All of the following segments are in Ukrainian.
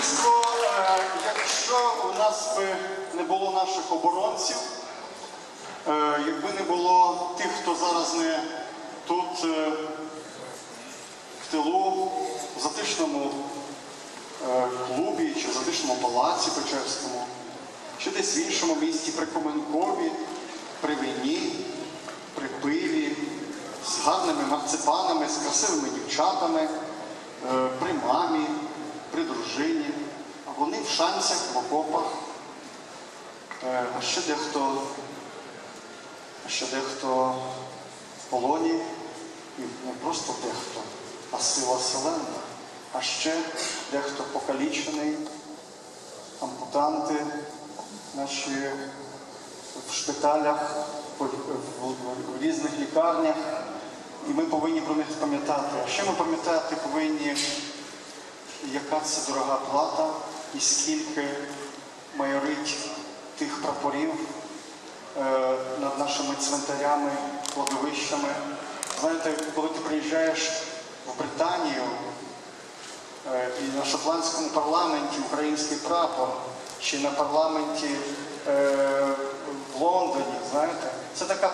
Е, якщо у нас би не було наших оборонців, е, якби не було тих, хто зараз не тут е, в тилу, в затишному е, клубі чи в затишному палаці Печерському, чи десь в іншому місті при Коменкові, при війні, при пиві, з гарними марципанами, з красивими дівчатами, при мамі, при дружині, а вони в шанцях, в окопах. Е, А ще дехто, а ще дехто в полоні, і не просто дехто, а сила селена. А ще дехто покалічений, ампутанти, наші в шпиталях, в різних лікарнях. І ми повинні про них пам'ятати. А ще ми пам'ятати повинні, яка це дорога плата і скільки майорить тих прапорів е, над нашими цвинтарями, кладовищами. Знаєте, коли ти приїжджаєш в Британію е, і на шотландському парламенті український прапор, чи на парламенті е, в Лондоні, знаєте, це така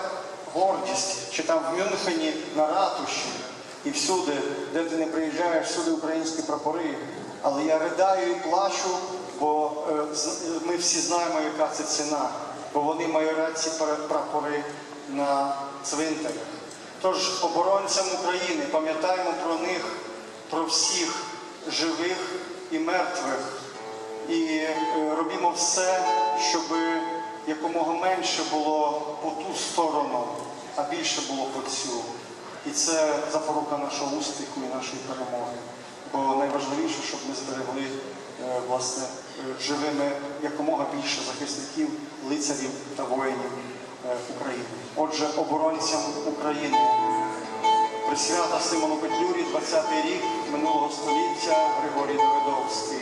гордість, чи там в Мюнхені на ратуші і всюди, де ти не приїжджаєш, всюди українські прапори. Але я ридаю і плачу, бо е, ми всі знаємо, яка це ціна, бо вони майорять ці прапори на цвинтарях. Тож оборонцям України пам'ятаємо про них, про всіх живих і мертвих, і е, робімо все, щоб якомога менше було по ту сторону, а більше було по цю. І це запорука нашого успіху і нашої перемоги. Бо найважливіше, щоб ми зберегли е, власне е, живими якомога більше захисників, лицарів та воїнів е, України. Отже, оборонцям України. Присвята Симону Петлюрі, 20-й рік минулого століття Григорій Давидовський.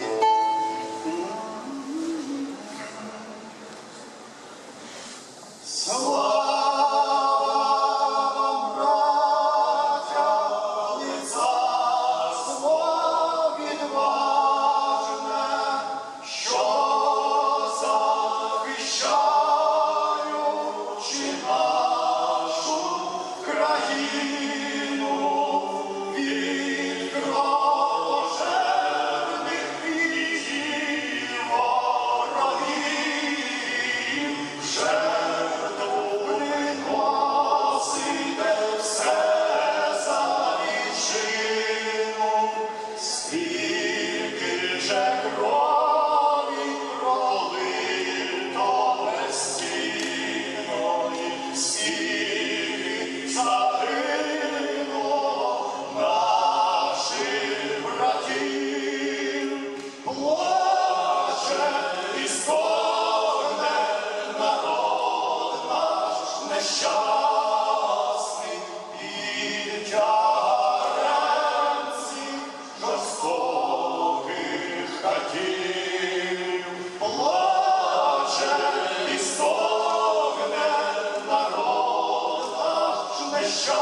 Jesus.